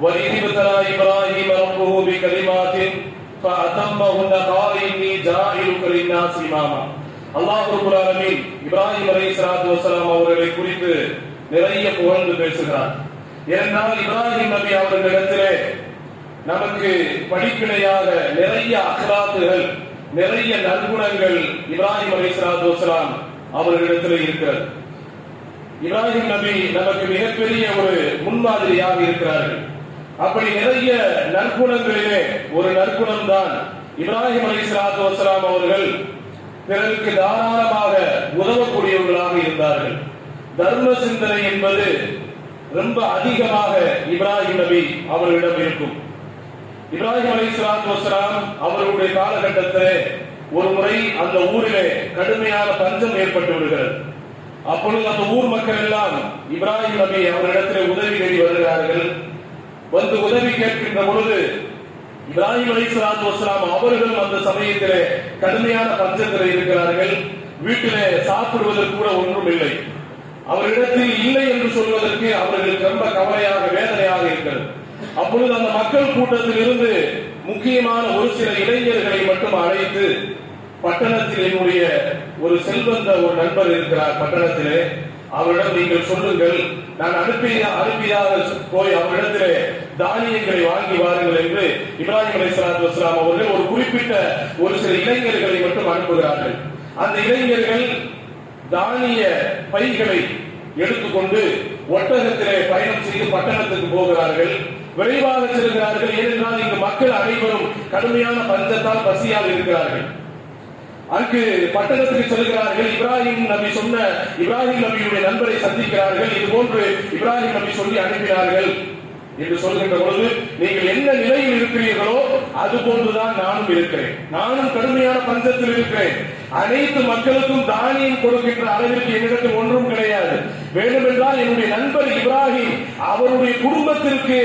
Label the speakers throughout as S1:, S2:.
S1: وإذ ابتلى إبراهيم ربه بكلمات فأتمهن قال إني جاعلك للناس إماما அல்லாஹ் ரபுல் ஆலமீன் இப்ராஹிம் அலைஹிஸ்ஸலாத்து வஸலாம் அவர்களை குறித்து நிறைய புகழ்ந்து பேசுகிறார் ஏனென்றால் இப்ராஹிம் நபி அவர்களிடத்திலே நமக்கு படிப்பினையாக நிறைய அகலாத்துகள் நிறைய நற்குணங்கள் இப்ராஹிம் அலைஹிஸ்ஸலாத்து வஸலாம் அவர்களிடத்திலே இருக்கிறது இப்ராஹிம் நபி நமக்கு மிகப்பெரிய ஒரு முன்மாதிரியாக இருக்கிறார்கள் அப்படி நிறைய நற்குணங்களிலே ஒரு நற்குணம் தான் இப்ராஹிம் அலி சலாத்து வசலாம் அவர்கள் பிறருக்கு தாராளமாக உதவக்கூடியவர்களாக இருந்தார்கள். தர்ம சிந்தனை என்பது ரொம்ப அதிகமாக இப்ராஹிம் நபி அவர்களிடம் இருக்கும். இப்ராஹிம் அலி சலாத்து வசலாம் அவர்களுடைய காலகட்டத்திலே ஒரு முறை அந்த ஊரிலே கடுமையான பஞ்சம் ஏற்பட்டு விடுகிறது. அப்பொழுது அந்த ஊர் மக்கள் எல்லாம் இப்ராஹிம் நபி அவரிடத்திலே உதவி தேடி வருகிறார்கள். வந்து உதவி கேட்கின்ற பொழுது இப்ராஹிம் அலி சலாத்து வஸ்லாம் அவர்களும் அந்த சமயத்திலே கடுமையான பஞ்சத்தில் இருக்கிறார்கள். வீட்டிலே சாப்பிடுவதற்கு கூட ஒன்றும் இல்லை. அவரிடத்தில் இல்லை என்று சொல்வதற்கு அவர்களுக்கு ரொம்ப கவலையாக வேதனையாக இருக்கிறது. அப்பொழுது அந்த மக்கள் கூட்டத்தில் இருந்து முக்கியமான ஒரு சில இளைஞர்களை மட்டும் அழைத்து பட்டணத்தில் என்னுடைய ஒரு செல்வந்த ஒரு நண்பர் இருக்கிறார் பட்டணத்திலே. அவரிடம் நீங்கள் சொல்லுங்கள். நான் அனுப்பி அனுப்பியாக போய் அவரிடத்திலே தானியங்களை வாங்கி வாருங்கள் என்று இப்ராஹிம் அலி சலாத்து வஸ்லாம் அவர்கள் ஒரு குறிப்பிட்ட ஒரு சில இளைஞர்களை மட்டும் அனுப்புகிறார்கள். அந்த இளைஞர்கள் தானிய பைகளை எடுத்துக்கொண்டு ஒட்டகத்திலே பயணம் செய்து பட்டணத்துக்கு போகிறார்கள். விரைவாக செல்கிறார்கள். ஏனென்றால் இங்கு மக்கள் அனைவரும் கடுமையான பஞ்சத்தால் பசியால் இருக்கிறார்கள். அங்கு பட்டணத்துக்கு செல்கிறார்கள். இப்ராஹிம் நபி சொன்ன இப்ராஹிம் நபியுடைய நண்பரை சந்திக்கிறார்கள். இது போன்று இப்ராஹிம் நபி சொல்லி அனுப்பினார்கள். என்று சொல்கின்ற பொழுது நீங்கள் என்ன நிலையில் இருக்கிறீர்களோ அது போன்றுதான் நானும் இருக்கிறேன். நானும் கடுமையான பஞ்சத்தில் இருக்கிறேன். அனைத்து மக்களுக்கும் தானியம் கொடுக்கின்ற அளவிற்கு என்னிடத்தில் ஒன்றும் கிடையாது. வேண்டுமென்றால் என்னுடைய நண்பர் இப்ராஹிம் அவருடைய குடும்பத்திற்கு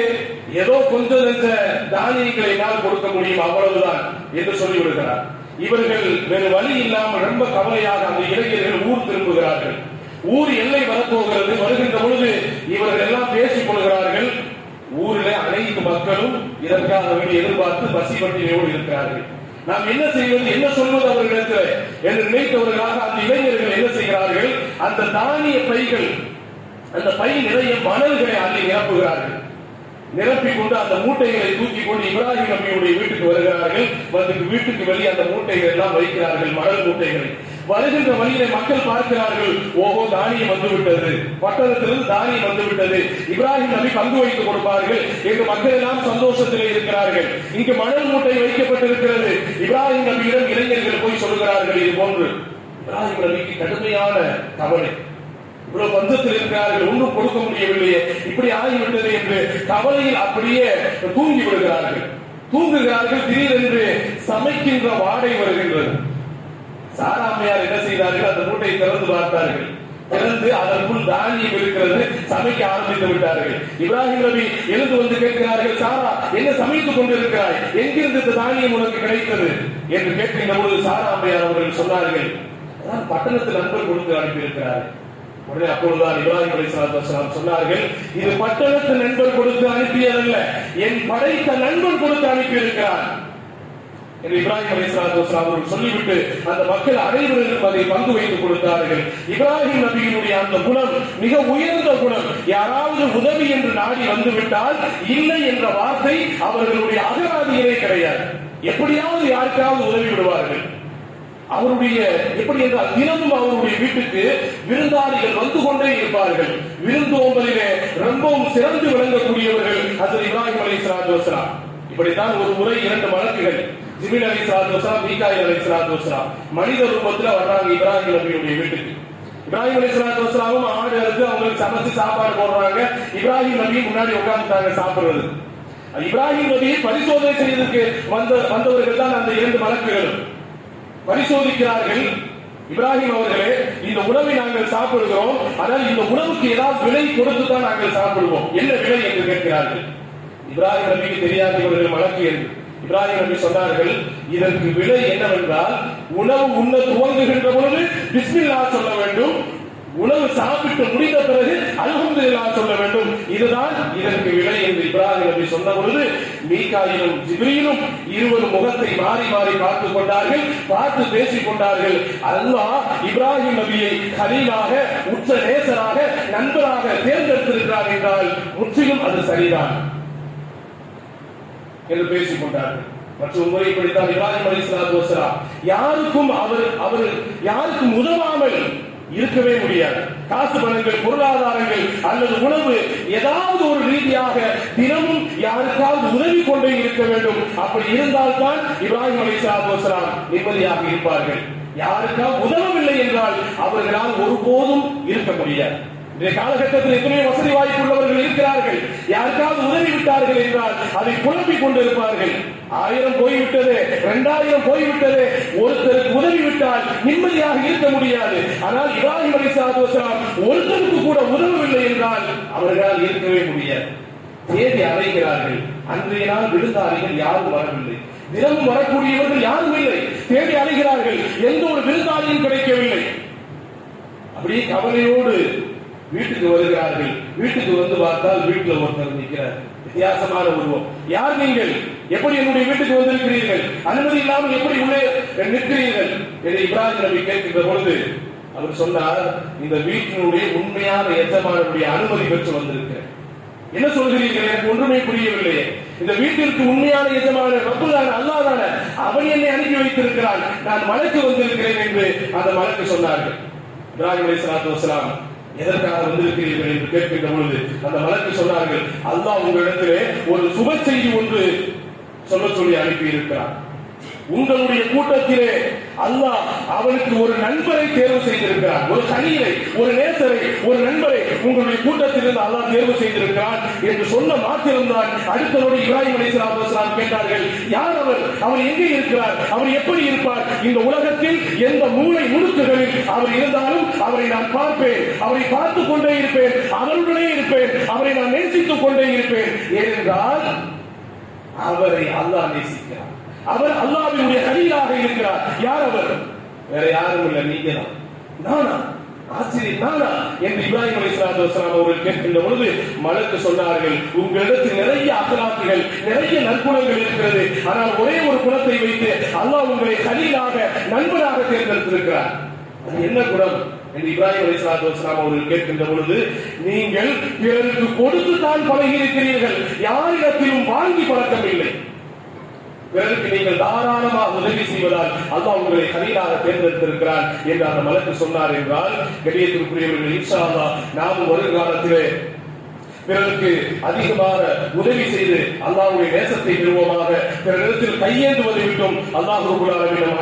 S1: ஏதோ கொஞ்சம் நெஞ்ச தானியங்களை என்னால் கொடுக்க முடியும் அவ்வளவுதான் என்று சொல்லிவிடுகிறார் இவர்கள் வேறு வழி இல்லாமல் ரொம்ப கவலையாக அந்த இளைஞர்கள் ஊர் திரும்புகிறார்கள். ஊர் எல்லை வரப்போகிறது. வருகின்ற பொழுது இவர்கள் எல்லாம் பேசிக் கொள்கிறார்கள். ஊரிலே அனைத்து மக்களும் இதற்காக வேண்டி எதிர்பார்த்து பசி பட்டினியோடு இருக்கிறார்கள். நாம் என்ன செய்வது என்ன சொல்வது அவர்களிடத்தில் என்று நினைத்தவர்களாக அந்த இளைஞர்கள் என்ன செய்கிறார்கள்? அந்த தானிய பைகள் அந்த பை நிறைய மணல்களை அள்ளி நிரப்புகிறார்கள். நிரப்பி கொண்டு அந்த மூட்டைகளை தூக்கி கொண்டு இப்ராஹிம் நபியுடைய வீட்டுக்கு வருகிறார்கள். வந்து வீட்டுக்கு வெளியே அந்த மூட்டைகள் எல்லாம் வைக்கிறார்கள் மணல் மூட்டைகளை. வருகின்ற வழியிலே மக்கள் பார்க்கிறார்கள் ஓஹோ தானியம் வந்து விட்டது பட்டணத்திலிருந்து தானியம் வந்து விட்டது இப்ராஹிம் நபி பங்கு வைத்துக் கொடுப்பார்கள். என்று மக்கள் எல்லாம் சந்தோஷத்திலே இருக்கிறார்கள். இங்கு மணல் மூட்டை வைக்கப்பட்டிருக்கிறது. இப்ராஹிம் நபியிடம் இளைஞர்கள் போய் சொல்கிறார்கள் இது போன்று. இப்ராஹிம் நபிக்கு கடுமையான கவலை. இவ்வளவு பஞ்சத்தில் இருக்கிறார்கள் ஒன்றும் கொடுக்க முடியவில்லையே. இப்படி ஆகிவிட்டது என்று கவலையில் அப்படியே தூங்கி விடுகிறார்கள். தூங்குகிறார்கள் திடீரென்று சமைக்கின்ற வாடை வருகின்றது. சாராமையார் என்ன செய்தார்கள்? அந்த மூட்டையை திறந்து பார்த்தார்கள். திறந்து அதற்குள் தானியம் இருக்கிறது. சமைக்க ஆரம்பித்து விட்டார்கள். இப்ராஹிம் ரவி எழுந்து வந்து கேட்கிறார்கள் சாரா என்ன சமைத்துக் கொண்டிருக்கிறாய்? எங்கிருந்து இந்த தானியம் உனக்கு கிடைத்தது? என்று கேட்கின்ற பொழுது சாரா அம்மையார் அவர்கள் சொன்னார்கள் அதான் பட்டணத்தில் நண்பர் கொடுத்து அனுப்பியிருக்கிறார்கள் உடனே அப்பொழுதுதான் இப்ராஹிம் அலி சலாத்து சொன்னார்கள் இது பட்டணத்து நண்பர் கொடுத்து அனுப்பியதல்ல. என் படைத்த நண்பன் கொடுத்து அனுப்பியிருக்கிறார். என்று இப்ராஹிம் அலிஸ்லாத்து அவர்கள் சொல்லிவிட்டு அந்த மக்கள் அனைவருக்கும் அதை பங்கு வைத்துக் கொடுத்தார்கள். இப்ராஹிம் நபியினுடைய அந்த குணம் மிக உயர்ந்த குணம் யாராவது உதவி என்று நாடி வந்துவிட்டால் இல்லை என்ற வார்த்தை அவர்களுடைய அகராதியிலே கிடையாது. எப்படியாவது யாருக்காவது உதவி விடுவார்கள். அவருடைய எப்படி என்றால் தினமும் அவருடைய வீட்டுக்கு விருந்தாளிகள் வந்து கொண்டே இருப்பார்கள். விருந்தோம்பலிலே ரொம்பவும் சிறந்து விளங்கக்கூடியவர்கள் அது இப்ராஹிம் அலி இப்படித்தான் ஒரு முறை இரண்டு நபிகள் ஜிபின் அலி சலாத்துலாம் மீகாயில் அலி சலாத்துலாம் மனித ரூபத்துல வர்றாங்க இப்ராஹிம் நபியுடைய வீட்டுக்கு. இப்ராஹிம் அலி சலாத்து ஆடு அறுத்து அவங்களுக்கு சமைச்சு சாப்பாடு போடுறாங்க. இப்ராஹிம் நபி முன்னாடி உட்கார்ந்துட்டாங்க சாப்பிடுறது. இப்ராஹிம் நபியை பரிசோதனை செய்வதற்கு வந்த வந்தவர்கள் தான் அந்த இரண்டு மலக்குகள் பரிசோதிக்கிறார்கள் இப்ராஹிம் அவர்களே இந்த உணவை நாங்கள் சாப்பிடுகிறோம். ஆனால் இந்த உணவுக்கு ஏதாவது விலை கொடுத்து தான் நாங்கள் சாப்பிடுவோம். என்ன விலை என்று கேட்கிறார்கள். இப்ராஹிம் நபிக்கு தெரியாது இவர்கள் வழக்கு என்று. இப்ராஹிம் நபி சொன்னார்கள் இதற்கு விலை என்னவென்றால் உணவு உண்ண துவங்குகின்ற பொழுது பிஸ்மில்லா சொல்ல வேண்டும். உணவு சாப்பிட்டு முடிந்த பிறகு அல்ஹம்துலில்லாஹ் சொல்ல வேண்டும். இதுதான் இதற்கு விலை என்று இப்ராஹிம் நபி சொன்ன பொழுது மீகாயிலும் ஜிப்ரீலும் இருவரும் முகத்தை மாறி மாறி பார்த்து கொண்டார்கள். பார்த்து பேசிக் கொண்டார்கள். அல்லாஹ் இப்ராஹிம் நபியை கலீலாக உச்ச நேசராக நண்பராக தேர்ந்தெடுத்திருக்கிறார் என்றால் முற்றிலும் அது சரிதான். என்று பேசிக் கொண்டார்கள். மற்றும் முறை படித்தால் இப்ராஹிம் அலைஹிஸ்ஸலாத்து வஸலாம் யாருக்கும் அவர் அவர் யாருக்கும் உதவாமல் இருக்கவே முடியாது. காசு பணங்கள் பொருளாதாரங்கள் அல்லது உணவு ஏதாவது ஒரு ரீதியாக தினமும் யாருக்காவது உதவி கொண்டே இருக்க வேண்டும். அப்படி இருந்தால்தான் இப்ராஹிம் அலைஹிஸ்ஸலாத்து வஸலாம் நிம்மதியாக இருப்பார்கள். யாருக்காவது உதவவில்லை என்றால் அவர்களால் ஒருபோதும் இருக்க முடியாது. இன்றைய காலகட்டத்தில் எத்தனையோ வசதி வாய்ப்பு உள்ளவர்கள் இருக்கிறார்கள். யாருக்காவது உதவி விட்டார்கள் என்றால் அதை குழப்பிக் கொண்டிருப்பார்கள். ஆயிரம் போய்விட்டது இரண்டாயிரம் போய்விட்டது. ஒருத்தருக்கு உதவி விட்டால் நிம்மதியாக இருக்க முடியாது. ஆனால் இப்ராஹிம் அலி வஸலாம் ஒருத்தருக்கு கூட உதவவில்லை என்றால் அவர்களால் இருக்கவே முடியாது. தேதி அடைகிறார்கள் அன்றைய நாள் விருந்தாளிகள் யாரும் வரவில்லை. தினமும் வரக்கூடியவர்கள் யாரும் இல்லை. தேடி அலைகிறார்கள். எந்த ஒரு விருந்தாளியும் கிடைக்கவில்லை. அப்படியே கவலையோடு வீட்டுக்கு வருகிறார்கள். வீட்டுக்கு வந்து பார்த்தால் வீட்டுல ஒருத்தர் நிற்கிறார் வித்தியாசமான உருவம். யார் நீங்கள்? எப்படி என்னுடைய வீட்டுக்கு வந்திருக்கிறீர்கள்? அனுமதி இல்லாமல் எப்படி உள்ளே நிற்கிறீர்கள்? என்று இப்ராஹிம் நபி கேட்கின்ற பொழுது அவர் சொன்னார் இந்த வீட்டினுடைய உண்மையான எஜமானுடைய அனுமதி பெற்று வந்திருக்கிறேன். என்ன சொல்கிறீர்கள்? எனக்கு ஒன்றுமே புரியவில்லை இந்த வீட்டிற்கு உண்மையான எஜமான ரப்புதான அல்லாதான அவன் என்னை அனுப்பி வைத்திருக்கிறான். நான் மலைக்கு வந்திருக்கிறேன் என்று அந்த மலைக்கு சொன்னார்கள். இப்ராஹிம் அலி சலாத்து வசலாம் எதற்காக வந்திருக்கிறீர்கள் என்று கேட்கின்ற பொழுது அந்த வழக்கு சொன்னார்கள் அல்லாஹ் உங்களிடத்திலே ஒரு சுப செய்தி ஒன்று சொல்ல சொல்லி அனுப்பி இருக்கிறார் உங்களுடைய கூட்டத்திலே அல்லாஹ் அவனுக்கு ஒரு நண்பரை தேர்வு செய்திருக்கிறார் ஒரு கனியரை ஒரு நேசரை ஒரு நண்பரை உங்களுடைய கூட்டத்திலிருந்து அல்லாஹ் தேர்வு செய்திருக்கிறார் என்று சொன்ன மாத்திரம்தான் அடுத்த நொடி இப்ராஹிம் அலைஹிஸ்ஸலாம் கேட்டார்கள் யார் அவர்? அவர் எங்கே இருக்கிறார்? அவர் எப்படி இருப்பார்? இந்த உலகத்தில் எந்த மூளை முடுக்குகளில் அவர் இருந்தாலும் அவரை நான் பார்ப்பேன். அவரை பார்த்துக் கொண்டே இருப்பேன். அவருடனே இருப்பேன். அவரை நான் நேசித்துக் கொண்டே இருப்பேன். ஏனென்றால் அவரை அல்லாஹ் நேசிக்கிறார் அவர் அல்லாஹ்வினுடைய கலீலாக இருக்கிறார். யார் அவர்? வேற யாரும் இல்லை நீங்க தான் நானா? ஆசிரியர் நானா? என்று இப்ராஹிம் அலைஹிஸ்ஸலாத்து வஸலாம் அவர்கள் கேட்கின்ற பொழுது மலக்கு சொன்னார்கள் உங்களிடத்தில் நிறைய அகலாக்குகள் நிறைய நற்குணங்கள் இருக்கிறது. ஆனால் ஒரே ஒரு குணத்தை வைத்து அல்லாஹ் உங்களை கலீலாக நண்பராக தேர்ந்தெடுத்திருக்கிறார். அது என்ன குணம்? என்று இப்ராஹிம் வஸலாம் அவர்கள் கேட்கின்ற பொழுது நீங்கள் பிறருக்கு கொடுத்து தான் பழகி இருக்கிறீர்கள். யாரிடத்திலும் வாங்கி பழக்கம் இல்லை பிறருக்கு நீங்கள் தாராளமாக உதவி செய்வதால் அல்லாஹ் உங்களை கலீலாக தேர்ந்தெடுத்திருக்கிறார் என்று அந்த மலக்கு சொன்னார் என்றால் கடியத்திற்குரியவர்கள் இன்ஷா அல்லாஹ் நாமும் வருங்காலத்திலே பிறருக்கு அதிகமாக உதவி செய்து அல்லாஹ்வுடைய நேசத்தை பெறுவோமாக. பிறரிடத்தில் கையேந்துவதை விட்டும் அல்லாஹ் நம் அனைவரும்